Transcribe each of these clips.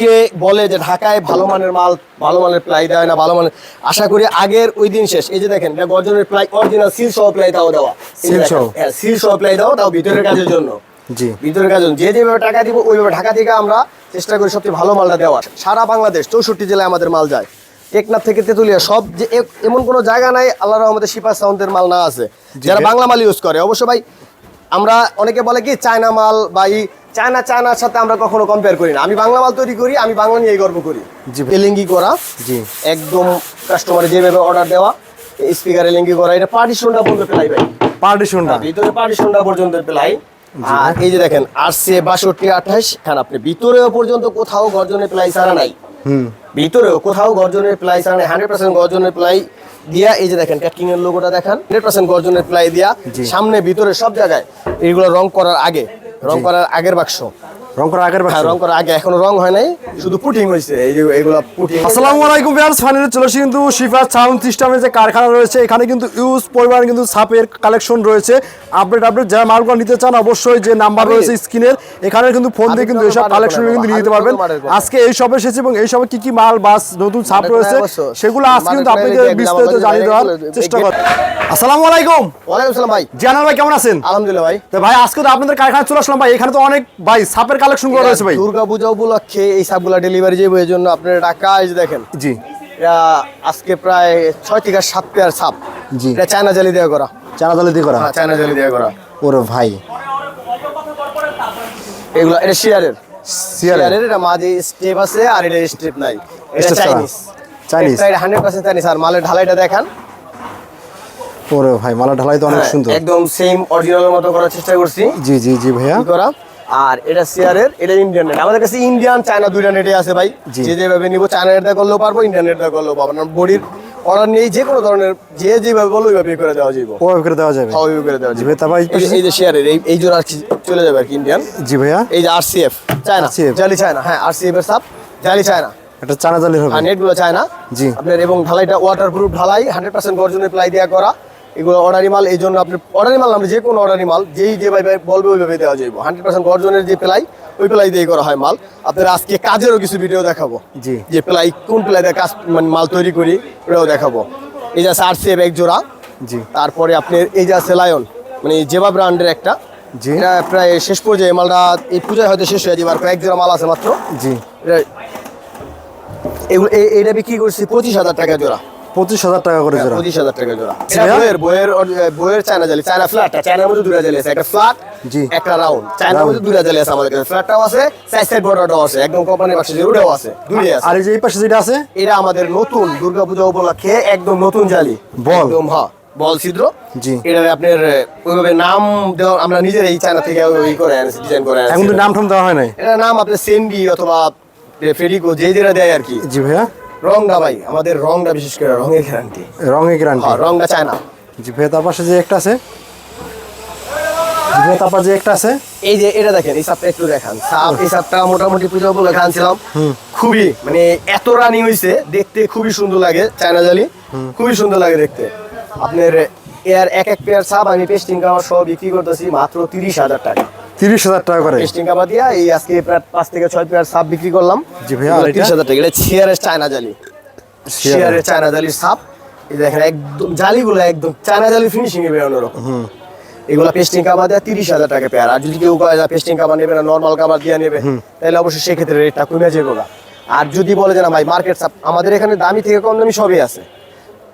অনেকে বলে যে ঢাকায় ভালো মানের মাল ভালো মানের প্লাই দেয় না ভালো মানের আশা করি আগের ওই দিন শেষ। এই যে দেখেন এটা গর্জনের প্লাই অরিজিনাল সিল সহ প্লাই তাও দেওয়া? হ্যাঁ সিল সহ প্লাই দাও তাও ভিতরের কাজের জন্য। জি। ভিতরের কাজ যে যেভাবে টাকা দিব ওইভাবে ঢাকা থেকে আমরা চেষ্টা করি সবচেয়ে ভালো মালটা দেওয়ার। সারা বাংলাদেশ চৌষট্টি জেলায় আমাদের মাল যায়। টেকনাফ থেকে তেতুলিয়া সব যে এমন কোনো জায়গা নাই শিপা সাউন্ডের মাল না আছে। যারা বাংলা মাল ইউজ করে অবশ্য ভাই আমরা অনেকে বলে কি চায়না মাল বা চায়না চায়নার সাথে আমরা কখনো কম্পেয়ার করি না। আমি বাংলা মাল তৈরি করি আমি বাংলা নিয়ে গর্ব করি। জি। এলিঙ্গি করা জি। একদম কাস্টমারের যেভাবে অর্ডার দেওয়া স্পিকার এলিঙ্গি করা এটা পার্টিশনটা পর্যন্ত পেলাই ভাই। পার্টিশনটা ভিতরে পার্টিশনটা পর্যন্ত প্লাই আর এই যে দেখেন আর সে বাষট্টি আঠাশ খান আপনি ভিতরেও পর্যন্ত কোথাও গর্জনের প্লাই ছাড়া নাই। হুম। ভিতরেও কোথাও গর্জনের প্লাই ছাড়া নাই হান্ড্রেড পার্সেন্ট গর্জনের প্লাই দিয়া এই যে দেখেন ক্যাটকিং এর লোগোটা দেখান হান্ড্রেড পার্সেন্ট গর্জনের প্লাই দিয়া। সামনে ভিতরে সব জায়গায় এইগুলো রং করার আগে রং করার আগের বাক্স। রং করা আগের হ্যাঁ রং করার আগে এখনও রং হয় নাই শুধু পুটিং হয়েছে এই যে এগুলো পুটিং আসসালামু আলাইকুম ভিউয়ার্স ফাইনালি চলে এসেছি কিন্তু শিফা সাউন্ড সিস্টেমের যে কারখানা রয়েছে এখানে কিন্তু ইউজ পরিমাণ কিন্তু সাপের কালেকশন রয়েছে। আপডেট আপডেট যারা মালগুলো নিতে চান অবশ্যই যে নাম্বার রয়েছে স্ক্রিনের এখানে কিন্তু ফোন দিয়ে কিন্তু এইসব কালেকশন কিন্তু বলব, নিতে পারবেন। কোনো মালের কথা আজকে এই সবে এসেছি এবং এই সবে কি কি মাল বাস নতুন সাপ রয়েছে সেগুলো আজকে কিন্তু আপনাদের বিস্তারিত জানিয়ে দেওয়ার চেষ্টা আসসালামু আলাইকুম। ওয়ালাইকুম আসসালাম ভাই। জানাল ভাই কেমন আছেন? আলহামদুলিল্লাহ ভাই। তো ভাই আজকে তো আপনাদের কারখানা চলে আসলাম ভাই এখানে তো অনেক ভাই সাপের কালেকশনগুলো রয়েছে ভাই? দুর্গা পূজা উপলক্ষে এই সাপগুলা ডেলিভারি যাব এই জন্য আপনার এই যে দেখেন জি। এটা আজকে প্রায় ছয় থেকে সাত পেয়ার সাপ। জি। এটা চায়না জালি দেওয়া করা। চানা দলে দিয়ে করা? হ্যাঁ চায়না জালি দেওয়া করা। ওরে ভাই। এগুলো এটা শিয়ারের শিয়ারের এটা মাঝে স্টেপ আছে আর এটা স্টেপ নাই। এটা ছাড়া। চাইনিজ এটা হান্ড্রেড পার্সেন্ট চাইনিজ আর মালের ঢালাইটা দেখান। ওরে ভাই মালা ঢালাই তো অনেক হ্যাঁ, সুন্দর। একদম সেম অরিজিনালের মতো করার চেষ্টা করছি। জি জি জি ভাইয়া। করা? আর এটা সিয়ারের এটা ইন্ডিয়ান নেট আমাদের কাছে ইন্ডিয়ান চায়না দুইটা নেটে আছে ভাই। যে যেভাবে নিব চায়না নেটটা করলেও পারব ইন্ডিয়ান নেটটা করলেও পারব। আপনার বডির অর্ডার নিয়ে যে কোনো ধরনের যে যেভাবে বলব ওইভাবে করে দেওয়া যাবে ও করে দেওয়া যাবে। ওইভাবে করে দেওয়া জি যাবে ভাই তারপর এই যে- শেয়ারের এই এই জোড়া চলে যাবে আর কি ইন্ডিয়ান জি ভাইয়া। এই যে আরসিএফ চায়না জালি চায়না হ্যাঁ আরসিএফ এর সাপ জালি চায়না এটা চানা জালি হবে। নেটগুলো চায়না জি। আপনার এবং ঢালাইটা ওয়াটারপ্রুফ ঢালাই হান্ড্রেড পার্সেন্ট গর্জনের প্লাই দেওয়া করা। এগুলো অর্ডারি মাল এই জন্য আপনি অর্ডারি মাল আমরা যে কোনো অর্ডারি মাল যেই যেভাবে বলবে ওইভাবে দেওয়া যাবে হান্ড্রেড পার্সেন্ট গর্জনের যে প্লাই ওই প্লাই দিয়ে করা হয় মাল। আপনার আজকে কাজেরও কিছু ভিডিও দেখাবো। জি। যে প্লাই কোন প্লাই দিয়ে কাজ মানে মাল তৈরি করি ওটাও দেখাবো। এই যে আছে আরসিএফ এক জোড়া। জি। তারপরে আপনি এই যা আছে লায়ন মানে জেবা ব্র্যান্ডের একটা। জি। এটা প্রায় শেষ পর্যায়ে মালটা এই পূজায় হয়তো শেষ হয়ে যাবে আর কয়েক জোড়া মাল আছে মাত্র। জি। এটা- এগুলো এ- এটা বিক্রি করছি পঁচিশ হাজার টাকা জোড়া। পঁচিশ হাজার টাকা করে জোড়া। পঁচিশ হাজার টাকা জোড়া। বইয়ের বইয়ের বইয়ের চায়না জালি। চায়না ফ্ল্যাট চায়নার মধ্যে দুটা জালি আছে একটা ফ্ল্যাট জি। একটা রাউন্ড চায়নার মধ্যে দুটা জালি আছে আমাদের কাছে। ফ্ল্যাটটাও আছে সাইড সাইড বর্ডারটাও আছে একদম কোম্পানির পাশে যে ওটাও আছে আছে। আর এই যে এই পাশে যেটা আছে? এটা আমাদের নতুন দুর্গাপূজা উপলক্ষে একদম নতুন জালি। বল। একদম হ্যাঁ বল ছিদ্র। জি। এটা আপনার ওইভাবে নাম দেওয়া আমরা নিজের এই চায়না থেকে ওই করে ডিজাইন করে এখন তো নাম টাম দেওয়া হয় নাই? এটা নাম আপনার সেন্ডি অথবা ফেডিকো যে যেটা দেয় আর কি। জি ভাইয়া। রংটা ভাই আমাদের রংটা বিশেষ করে রঙের গ্যারান্টি রঙে গ্যারান্টি রংটা চায় না। জি তার পাশে যে একটা আছে জি যে একটা আছে এই যে এটা দেখেন এই সাপটা একটু দেখান। সাপ এই সাপটা মোটামুটি পুজো বলে খানছিলাম খুবই মানে এত রানিং হয়েছে দেখতে খুবই সুন্দর লাগে চায়না জালি। খুবই সুন্দর লাগে দেখতে। আপনার এর এক এক পেয়ার সাপ আমি পেস্টিং সহ বিক্রি করতেছি মাত্র তিরিশ হাজার টাকা। তিরিশ হাজার টাকা করে। পেস্টিং কাবার দিয়া এই আজকে প্রায় পাঁচ থেকে ছয় পেয়ার সাপ বিক্রি করলাম। জি ভাইয়া, আর তিরিশ হাজার টাকা। এটা ছিয়ারের চায়না জালি শেয়ারের চায়না জালির সাপ। এই দেখেন একদম জালিগুলো একদম চায়না জালি ফিনিশিং এ বেরোনো রকম। এগুলা পেস্টিং কাবার দেওয়া তিরিশ হাজার টাকা পেয়ার আর যদি কেউ কয় পেস্টিং কাবার নেবে না নর্মাল কাবার দিয়ে নেবে তাহলে অবশ্যই সেক্ষেত্রে রেটটা কমে যাবে গা। আর যদি বলে যে না ভাই মার্কেট সাপ আমাদের এখানে দামি থেকে কম দামি সবই আছে।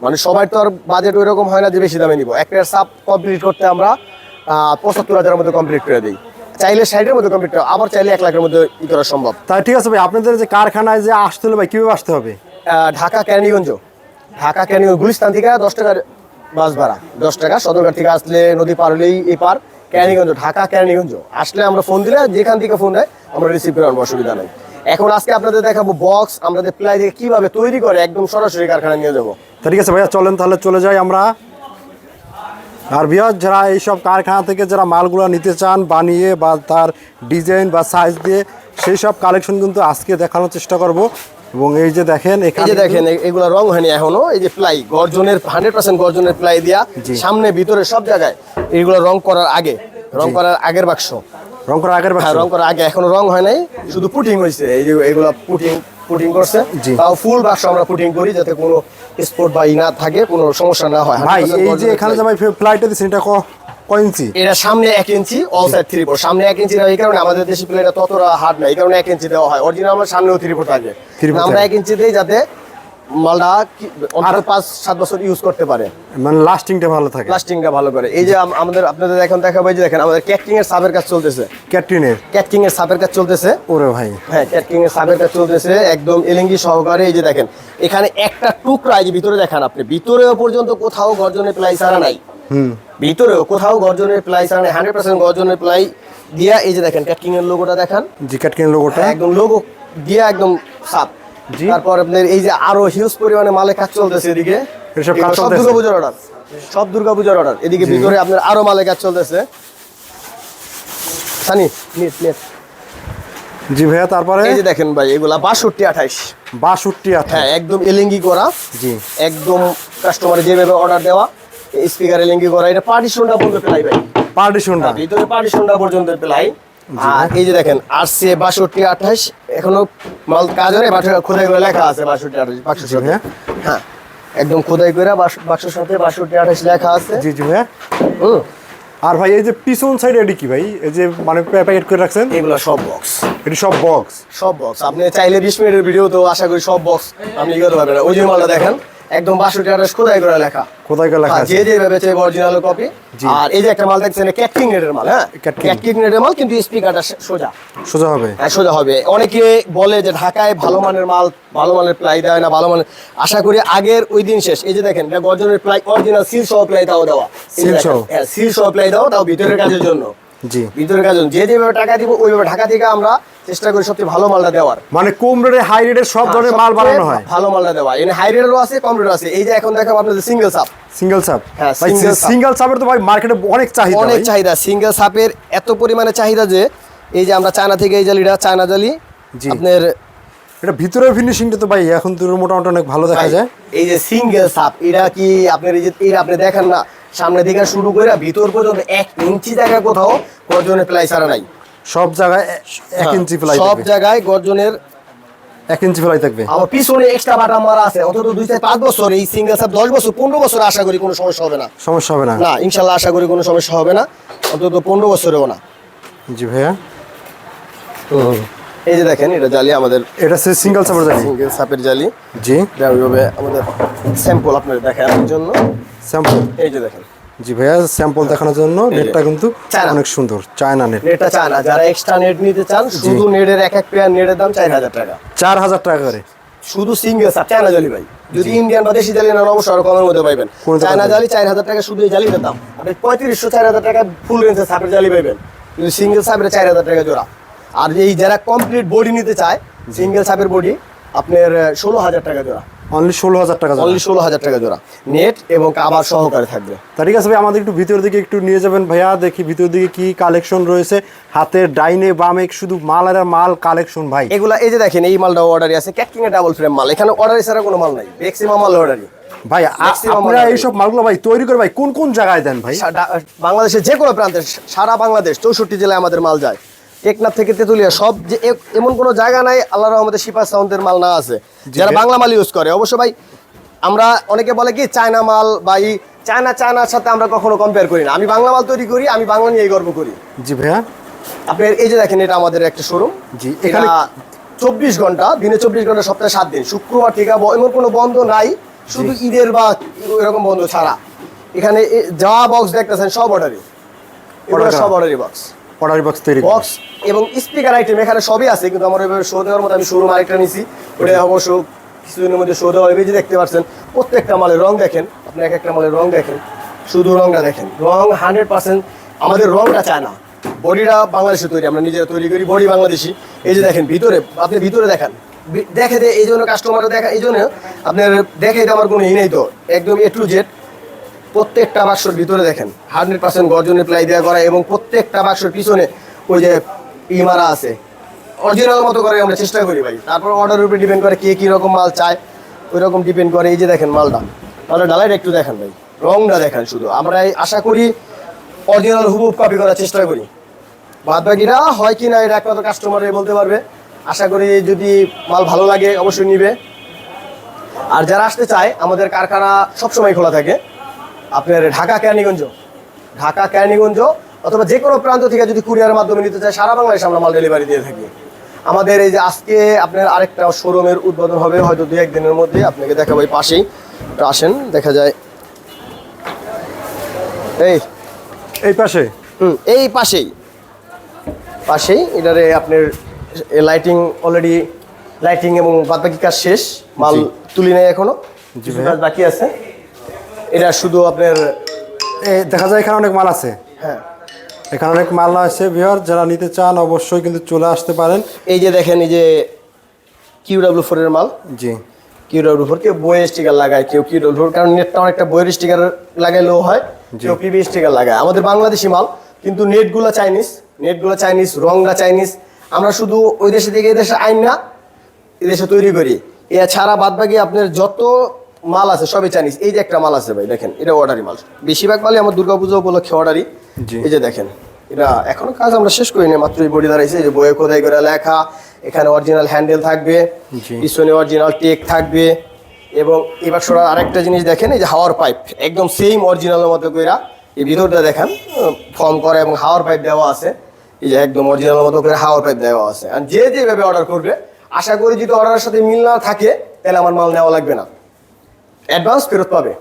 মানে সবাই তো আর বাজেট ওই রকম হয় না যে বেশি দামে নিব। একটা সাপ কমপ্লিট করতে আমরা পঁচাত্তর হাজারের মধ্যে কমপ্লিট করে দিই। চাইলে ষাটের মধ্যে কমপ্লিট আবার চাইলে এক লাখের মধ্যে ই করা সম্ভব। তাই ঠিক আছে ভাই আপনাদের যে কারখানায় যে আসতে হলে ভাই কীভাবে আসতে হবে? ঢাকা কেরানীগঞ্জ। ঢাকা ক্যানিগঞ্জ গুলিস্তান থেকে দশ টাকার বাস ভাড়া দশ টাকা। সদরঘাট থেকে আসলে নদী পার হলেই এই পার। কেরানীগঞ্জ ঢাকা কেরানীগঞ্জ। আসলে আমরা ফোন দিলে যেখান থেকে ফোন দেয় আমরা রিসিভ করে আনব অসুবিধা নেই। এখন আজকে আপনাদের দেখাবো বক্স আমাদের প্লাই থেকে কীভাবে তৈরি করে একদম সরাসরি কারখানা নিয়ে যাব। ঠিক আছে ভাইয়া চলেন তাহলে চলে যাই আমরা। আর বিয়ার যারা এইসব কারখানা থেকে যারা মালগুলো নিতে চান বানিয়ে বা তার ডিজাইন বা সাইজ দিয়ে সেই সব কালেকশন কিন্তু আজকে দেখানোর চেষ্টা করব। এবং এই যে দেখেন এই এখানে যে দেখেন এগুলা রং হয়নি এখনও এই যে প্লাই গর্জনের হান্ড্রেড পার্সেন্ট গর্জনের প্লাই দিয়া। সামনে ভিতরে সব জায়গায় এইগুলো রং করার আগে রং করার আগের বাক্স। রং করা আগের হ্যাঁ বাক্স রং করা আগে এখনও রং হয় নাই শুধু পুটিং হয়েছে এই যে এগুলো পুটিং পুটিং করছে। তাও ফুল বাক্স আমরা পুটিং করি যাতে কোনো স্পোর্ট বা না থাকে কোনো সমস্যা না হয়। ভাই এই যে এখানে যে। ভাই ফ্লাইটে দিচ্ছেন এটা ইঞ্চি? এটা সামনে এক inch all side three four সামনে এক ইঞ্চি দেওয়া এই কারণে আমাদের দেশি প্লেটা ততটা হার্ড না এই কারণে এক ইঞ্চি দেওয়া হয়। অরিজিনাল আমরা সামনেও থ্রি ফোর থাকে। আমরা এক ইঞ্চি দিই যাতে মালটা অন্তত পাঁচ সাত বছর ইউজ করতে পারে। মানে লাস্টিংটা ভালো থাকে। প্লাস্টিংটা ভালো করে। এই যে আমাদের আপনাদের এখন দেখাবো এই যে দেখেন আমাদের ক্যাটকিং এর সাবের কাজ চলতেছে। ক্যাটরিনের ক্যাটকিং এর সাবের কাজ চলতেছে। ওরে ভাই। হ্যাঁ ক্যাটকিং এর সাবের কাজ চলতেছে। একদম এলিঙ্গি সহকারে এই যে দেখেন এখানে একটা টুকরা এই যে ভিতরে দেখান আপনি। ভিতরেও পর্যন্ত কোথাও গর্জনের প্লাই ছাড়া নাই। হুম। ভিতরেও কোথাও গর্জনের প্লাই ছাড়া নাই হান্ড্রেড পার্সেন্ট গর্জনের প্লাই দিয়া এই যে দেখেন ক্যাটকিং এর লোগোটা দেখান। জি ক্যাটরিনের লোগোটা হ্যাঁ, একদম লোগো দিয়া একদম সাপ। তারপর আপনার এই যে আরও হিউজ পরিমাণে মালে কাজ চলতেছে এদিকে। সব? দুর্গাপূজার অর্ডার সব দুর্গাপূজার অর্ডার এদিকে। ভিতরে আপনার আরও মালে কাজ চলতেছে। সানি নেট নেট জি ভাইয়া তারপরে? এই যে দেখেন ভাই এগুলা বাষট্টি আঠাইশ। বাষট্টি হ্যাঁ একদম এলিঙ্গি করা। জি। একদম কাস্টমার যেভাবে অর্ডার দেওয়া স্পিকার এলিঙ্গি করা। এটা পার্টিশনটা পর্যন্ত প্লাই ভাই। পার্টিশনটা ভিতরে পার্টিশনটা পর্যন্ত প্লাই। আর এই যে দেখেন আর সে বাষট্টি আঠাশ এখনও মাল কাজ হয় খোদাই করে লেখা আছে বাষট্টি আঠাশ বাক্সের সাথে। হ্যাঁ। একদম খোদাই করে বাক্সের সাথে বাষট্টি আঠাশ লেখা আছে। জি জি ভাইয়া। হুম। আর ভাই এই যে পিছন সাইডে এটি কি ভাই? এই যে মানে প্যাকেট করে রাখছেন? এগুলো সব বক্স এটি সব বক্স সব বক্স আপনি চাইলে বিশ মিনিটের ভিডিও তো আশা করি সব বক্স আপনি করতে পারবেন ওই যে মালটা দেখেন। একদম বাষট্টি আঠাশ খোদাই করে লেখা। কোথায় লেখা হ্যাঁ, আছে। যে যেভাবে চাইবে অরিজিনাল কপি আর এই যে একটা মাল দেখছেন ক্যাটকিং নেটের মাল হ্যাঁ? ক্যাটকিং নেটের মাল কিন্তু স্পিকারটা সোজা। সোজা হবে। হ্যাঁ সোজা হবে। অনেকে বলে যে ঢাকায় ভালো মানের মাল ভালো মানের প্লাই দেয় না ভালো মানের আশা করি আগের ওই দিন শেষ। এই যে দেখেন এটা গর্জনের প্লাই অরিজিনাল সিল সহ প্লাই তাও দেওয়া। যে দেখেন, সহ? হ্যাঁ সিল সহ প্লাই দাও তাও ভিতরের কাজের জন্য। জি। ভিতরের যে যেভাবে টাকা দিব ওইভাবে ঢাকা থেকে আমরা চেষ্টা করি সবচেয়ে ভালো মালটা দেওয়ার। মানে কম রেটে হাই রেটের সব ধরনের মাল বানানো হয়? ভালো মালটা দেওয়া। এখানে হাই রেটেরও আছে কম আছে। এই যে এখন দেখাবো আপনাদের সিঙ্গেল সাপ সিঙ্গেল সাপ হ্যাঁ। সিঙ্গেল সাপের তো ভাই মার্কেটে অনেক চাহিদা অনেক চাহিদা। সিঙ্গেল সাপের এত পরিমাণে চাহিদা যে এই যে আমরা চায়না থেকে এই জালিটা চায়না জালি। আপনার এটা ভিতরের ফিনিশিংটা তো ভাই এখন তো মোটামুটি অনেক ভালো দেখা যায়। এই যে সিঙ্গেল সাপ এটা কি আপনার এই যে এটা আপনি দেখেন না? সামনে দিকে শুরু করে ভিতর পর্যন্ত এক ইঞ্চি জায়গা কোথাও গর্জনের প্লাই ছাড়া নাই। সব জায়গায় এক ইঞ্চি ফ্লাই হ্যাঁ, সব জায়গায় গর্জনের এক ইঞ্চি ফ্লাই থাকবে। আমার পিছনে এক্সট্রা বাটা মারা আছে অন্তত দুই থেকে পাঁচ বছর এই সিঙ্গেল সাপ দশ বছর পনেরো বছর আশা করি কোনো সমস্যা হবে না। সমস্যা হবে না। না ইনশাল্লাহ আশা করি কোনো সমস্যা হবে না অন্তত পনেরো বছরেও না। জি ভাইয়া। এই যে দেখেন এটা জালি আমাদের এটা সে সিঙ্গেল সাপের জানি সিঙ্গেল সাপের জালি। জি। এটা ওইভাবে আমাদের স্যাম্পল আপনাদের দেখানোর জন্য। স্যাম্পল এই যে দেখেন। জি ভাইয়া স্যাম্পল দেখানোর জন্য। নেটটা কিন্তু। অনেক সুন্দর চায়না নেট নেটটা চায়না। যারা এক্সট্রা নেট নিতে চান শুধু নেটের এক এক পেয়ার নেটের দাম চার হাজার টাকা। চার হাজার টাকা করে। শুধু সিঙ্গেল সাপ চায়না জালি ভাই। যদি ইন্ডিয়ান বা দেশি জালি নেন অবশ্যই কমের মধ্যে পাইবেন। চায়না পাবেন? জালি চার হাজার টাকা শুধু এই জালিটার দাম। আপনি পঁয়ত্রিশশো চার হাজার টাকা ফুল রেঞ্জের সাপের জালি পাইবেন। কিন্তু সিঙ্গেল সাপের চার হাজার টাকা জোড়া। আর এই যারা কমপ্লিট বডি নিতে চায় সিঙ্গেল সাপের বডি আপনার ষোলো হাজার টাকা জোড়া। অনলি ষোলো হাজার টাকা অনলি ষোলো হাজার টাকা জোড়া। নেট এবং কাবার সহকারে থাকবে। তা ঠিক আছে ভাই আমাদের একটু ভিতরের দিকে একটু নিয়ে যাবেন ভাইয়া দেখি ভিতরের দিকে কি কালেকশন রয়েছে। হাতের ডাইনে বামে শুধু মাল আর মাল কালেকশন ভাই। এগুলা এই যে দেখেন এই মালটা অর্ডারই আছে। ক্যাটকিং এর ডাবল ফ্রেম মাল। এখানে অর্ডার ছাড়া কোনো মাল নাই। ম্যাক্সিমাম মাল অর্ডারই ভাই আপনারা এইসব মালগুলো ভাই তৈরি করে ভাই কোন কোন জায়গায় দেন ভাই? বাংলাদেশের যে কোনো প্রান্তে সারা বাংলাদেশ চৌষট্টি জেলায় আমাদের মাল যায়। টেকনাফ থেকে তেতুলিয়া সব যে এমন কোনো জায়গা নাই আল্লাহ রহমতে শিপা সাউন্ডের মাল না আছে। যারা বাংলা মাল ইউজ করে অবশ্য ভাই আমরা অনেকে বলে কি চায়না মাল বা ই চায়না চায়নার সাথে আমরা কখনো কম্পেয়ার করি না। আমি বাংলা মাল তৈরি করি আমি বাংলা নিয়েই গর্ব করি। জি ভাইয়া। আপনার এই যে দেখেন এটা আমাদের একটা শোরুম জি, এখানে- চব্বিশ ঘণ্টা দিনে চব্বিশ ঘণ্টা সপ্তাহে সাত দিন। শুক্রবার থেকে এমন কোনো বন্ধ নাই শুধু ঈদের বা এরকম বন্ধ ছাড়া। এখানে যা বক্স দেখতেছেন সব অর্ডারই সব অর্ডারই বক্স অর্ডার বক্স তৈরি বক্স এবং স্পিকার আইটেম এখানে সবই আছে, কিন্তু আমার এভাবে শো দেওয়ার মতো আমি শোরুম আরেকটা নিছি। ওটা অবশ্য কিছুদিনের মধ্যে শো দেওয়া হবে যে দেখতে পাচ্ছেন, প্রত্যেকটা মালের রং দেখেন। আপনি এক একটা মালের রং দেখেন, শুধু রংটা দেখেন। রং হান্ড্রেড পার্সেন্ট আমাদের রংটা চায় না। বডিটা বাংলাদেশে তৈরি, আমরা নিজেরা তৈরি করি বডি বাংলাদেশি। এই যে দেখেন, ভিতরে, আপনি ভিতরে দেখান। দেখে দে, এই জন্য কাস্টমাররা দেখা এই জন্য আপনার দেখে আমার কোনো ই নেই তো। একদম এ টু জেড প্রত্যেকটা বাক্সর ভিতরে দেখেন হান্ড্রেড পার্সেন্ট গর্জনের প্লাই দেওয়া করা এবং প্রত্যেকটা বাক্সর পিছনে ওই যে ইমারা আছে। অরিজিনাল মতো করে আমরা চেষ্টা করি ভাই। তারপর অর্ডারের উপরে ডিপেন্ড করে কে কী রকম মাল চায় ওই রকম ডিপেন্ড করে এই যে দেখেন মালটা। মালটা ডালাইটা একটু দেখেন ভাই। রংটা দেখেন শুধু। আমরা আশা করি অরিজিনাল হুবুব কপি করার চেষ্টা করি। বাদ বাকিরা হয় কি না এটা একমাত্র কাস্টমারে বলতে পারবে। আশা করি যদি মাল ভালো লাগে, অবশ্যই নিবে। আর যারা আসতে চায়, আমাদের কারখানা সবসময় খোলা থাকে। আপনার ঢাকা কেরানীগঞ্জ। ঢাকা কেরানীগঞ্জ অথবা যে কোনো প্রান্ত থেকে যদি কুরিয়ারের মাধ্যমে নিতে চায় সারা বাংলাদেশে আমরা মাল ডেলিভারি দিয়ে থাকি। আমাদের এই যে আজকে আপনার আরেকটা শোরুমের উদ্বোধন হবে হয়তো দু একদিনের মধ্যে আপনাকে দেখাবো এই পাশেই। আসেন দেখা যায়। এই। এই পাশে? হুম এই পাশেই। পাশেই এটারে আপনার লাইটিং অলরেডি লাইটিং এবং বাদবাকি কাজ শেষ। মাল তুলি নেই এখনও। কিছু কাজ বাকি আছে। এটা শুধু আপনার দেখা যায় এখানে অনেক মাল আছে। হ্যাঁ। এখানে অনেক মাল আছে বিহার যারা নিতে চান অবশ্যই কিন্তু চলে আসতে পারেন। এই যে দেখেন এই যে কিউ ডাব্লিউ ফোরের মাল। জি। কিউ ডাব্লিউ ফোর কেউ বইয়ের স্টিকার লাগায় কেউ কিউ ডাব্লিউ ফোর কারণ নেটটা অনেকটা বইয়ের স্টিকার লাগাইলেও হয় কেউ পিবি স্টিকার লাগায়। আমাদের বাংলাদেশি মাল কিন্তু নেটগুলো চাইনিজ নেটগুলো চাইনিজ রংটা চাইনিজ আমরা শুধু ওই দেশে থেকে এই দেশে আইন না এদেশে তৈরি করি। এছাড়া বাদ বাকি আপনার যত মাল আছে সবই চাইনিজ এই যে একটা মাল আছে ভাই দেখেন এটা অর্ডারি মাল। বেশিরভাগ মালই আমার দুর্গাপুজো উপলক্ষে অর্ডারি এই যে দেখেন এটা এখনও কাজ আমরা শেষ করিনি মাত্র এই বডি দাঁড়াইছে এই যে বইয়ে খোদাই করে লেখা এখানে অরিজিনাল হ্যান্ডেল থাকবে। পিছনে অরিজিনাল টেক থাকবে এবং এবার সরা আরেকটা জিনিস দেখেন এই যে হাওয়ার পাইপ একদম সেম অরিজিনালের মতো কইরা এই ভিতরটা দেখেন ফর্ম করা এবং হাওয়ার পাইপ দেওয়া আছে। এই যে একদম অরিজিনাল মতো করে হাওয়ার পাইপ দেওয়া আছে। আর যে যেভাবে অর্ডার করবে আশা করি যদি অর্ডারের সাথে মিল না থাকে তাহলে আমার মাল নেওয়া লাগবে না। অ্যাডভান্স ফেরত পাবে।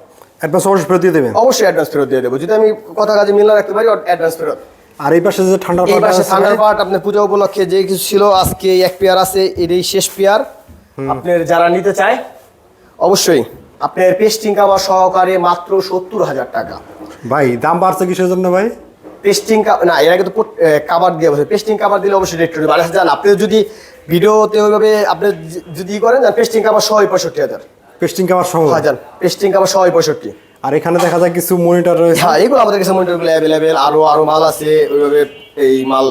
অ্যাডভান্স অবশ্যই ফেরত দিয়ে দেবেন। অবশ্যই অ্যাডভান্স ফেরত দিয়ে দেবো। যদি আমি কথা কাজে মিল না রাখতে পারি অ্যাডভান্স ফেরত। আর এই পাশে যে ঠান্ডা এই পাশে থান্ডার পার্ট আপনার পূজা উপলক্ষে যে কিছু ছিল আজকে এক পেয়ার আছে এটাই শেষ পেয়ার। আপনার যারা নিতে চায় অবশ্যই আপনার পেস্টিং কাবার সহকারে মাত্র সত্তর হাজার টাকা। ভাই দাম বাড়ছে কিসের জন্য ভাই? পেস্টিং না এর আগে তো কাবার দিয়ে বসে পেস্টিং কাবার দিলে অবশ্যই রেট আর জান আপনি যদি ভিডিওতে ওইভাবে আপনি যদি করেন পেস্টিং কাবার সহ পঁয়ষট্টি হাজার। পেস্টিং কাভার সহ হাজার। পেস্টিং কাবার সহ পঁয়ষট্টি। আর এখানে দেখা যায় কিছু মনিটর রয়েছে। হ্যাঁ এগুলো আমাদের কাছে মনিটরগুলো অ্যাভেলেবেল আরও আরও মাল আছে ওইভাবে এই মাল।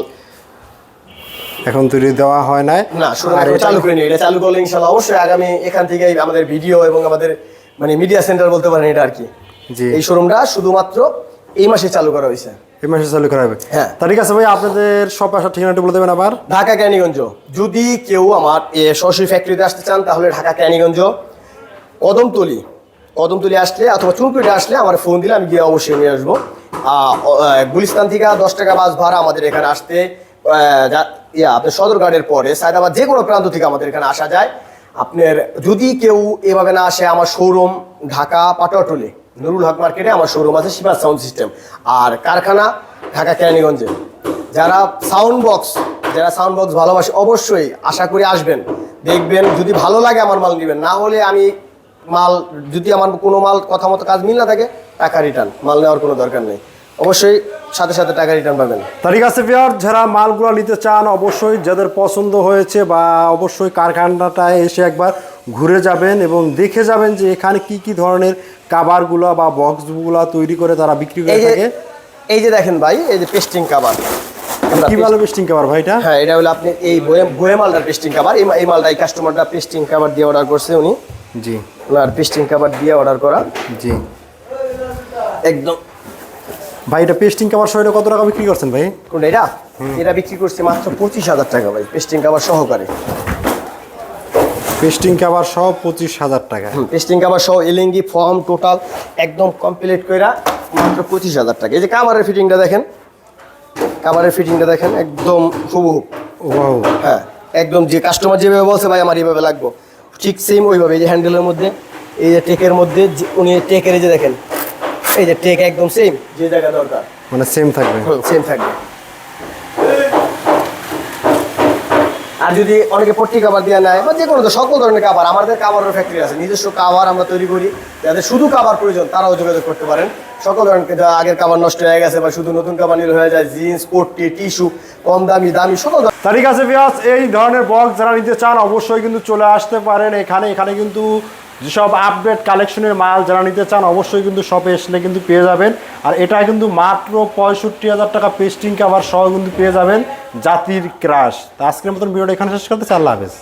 এখন তৈরি দেওয়া হয় নাই। না শুরু করে চালু করে নিই এটা চালু করলে ইনশাল্লাহ অবশ্যই আগামী এখান থেকে আমাদের ভিডিও এবং আমাদের মানে মিডিয়া সেন্টার বলতে পারেন এটা আর কি। জি। এই শোরুমটা শুধুমাত্র এই মাসে চালু করা হয়েছে। এই মাসে চালু করা হবে। হ্যাঁ। তা ঠিক আছে ভাই আপনাদের সব আসার ঠিকানাটা বলে দেবেন আবার। ঢাকা ক্যানিগঞ্জ যদি কেউ আমার এ সরাসরি ফ্যাক্টরিতে আসতে চান তাহলে ঢাকা ক্যানিগঞ্জ কদমতলি কদমতলি আসলে অথবা চুনকুটে আসলে আমার ফোন দিলে আমি গিয়ে অবশ্যই নিয়ে আসব। গুলিস্তান থেকে দশ টাকা বাস ভাড়া আমাদের এখানে আসতে ইয়া, আপনার সদরঘাটের পরে, সায়দাবাদ যে কোনো প্রান্ত থেকে আমাদের এখানে আসা যায়। আপনার যদি কেউ এভাবে না আসে, আমার শোরুম ঢাকা পাটোয়াটুলি নুরুল হক মার্কেটে আমার শোরুম আছে শিবাস সাউন্ড সিস্টেম। আর কারখানা ঢাকা কেরানীগঞ্জে। যারা সাউন্ড বক্স, যারা সাউন্ড বক্স ভালোবাসে অবশ্যই আশা করি আসবেন। দেখবেন যদি ভালো লাগে আমার মাল নেবেন। না হলে আমি মাল যদি আমার কোনো মাল কথা মতো কাজ মিল না থাকে টাকা রিটার্ন মাল নেওয়ার কোনো দরকার নেই। অবশ্যই সাথে সাথে টাকা রিটার্ন পাবেন। ঠিক আছে বিয়ার যারা মালগুলো নিতে চান অবশ্যই যাদের পছন্দ হয়েছে বা অবশ্যই কারখানাটায় এসে একবার ঘুরে যাবেন এবং দেখে যাবেন যে এখানে কি কি ধরনের কাবারগুলো বা বক্সগুলো তৈরি করে তারা বিক্রি করে থাকে। এই যে দেখেন ভাই এই যে পেস্টিং কাবার কি ভালো পেস্টিং কাবার ভাই এটা? হ্যাঁ এটা হলো আপনি এই বয়ে বয়ে মালটার পেস্টিং কাভার এই মালটা এই কাস্টমারটা পেস্টিং কাভার দিয়ে অর্ডার করছে উনি। জি। ওনার পেস্টিং কাভার দিয়ে অর্ডার করা। জি। একদম। ভাই এটা পেস্টিং কাবার সহ এটা কত টাকা বিক্রি করছেন ভাই? কোনটা এটা? এটা বিক্রি করছে মাত্র পঁচিশ হাজার টাকা ভাই পেস্টিং কাভার সহকারে। পেস্টিং কাবার সহ পঁচিশ হাজার টাকা। পেস্টিং কাভার সহ এলিঙ্গি ফর্ম টোটাল একদম কমপ্লিট কইরা মাত্র পঁচিশ হাজার টাকা। এই যে কাভারের ফিটিংটা দেখেন কাভারের ফিটিংটা দেখেন একদম হুবহু। ওয়াও। হ্যাঁ একদম যে কাস্টমার যেভাবে বলছে ভাই আমার এইভাবে লাগবো। ঠিক সেম ওইভাবে এই যে হ্যান্ডেলের মধ্যে এই যে টেকের মধ্যে উনি টেকের এই যে দেখেন এই যে টেক একদম সেম যে জায়গা দরকার। মানে সেম থাকবে। সেম থাকবে। আর যদি অনেকে পট্টি কাবার দেওয়া নেয় বা যে কোনো তো সকল ধরনের কাবার আমাদের কাবারের ফ্যাক্টরি আছে নিজস্ব কাবার আমরা তৈরি করি যাদের শুধু কাবার প্রয়োজন তারাও যোগাযোগ করতে পারেন। সকল ধরনের আগের কাবার নষ্ট হয়ে গেছে বা শুধু নতুন কাবার নিলে হয়ে যায় জিন্স পট্টি টিস্যু কম দামি দামি সকল ধরনের তা ঠিক আছে ভিয়াস এই ধরনের বক্স যারা নিতে চান অবশ্যই কিন্তু চলে আসতে পারেন। এখানে এখানে কিন্তু যেসব আপডেট কালেকশনের মাল যারা নিতে চান অবশ্যই কিন্তু শপে এসলে কিন্তু পেয়ে যাবেন। আর এটা কিন্তু মাত্র পঁয়ষট্টি হাজার টাকা পেস্টিং কাভার সহ কিন্তু পেয়ে যাবেন জাতির ক্রাশ তা আজকের মতন ভিডিওটা এখানে শেষ করতে চাল্লা হাফেজ।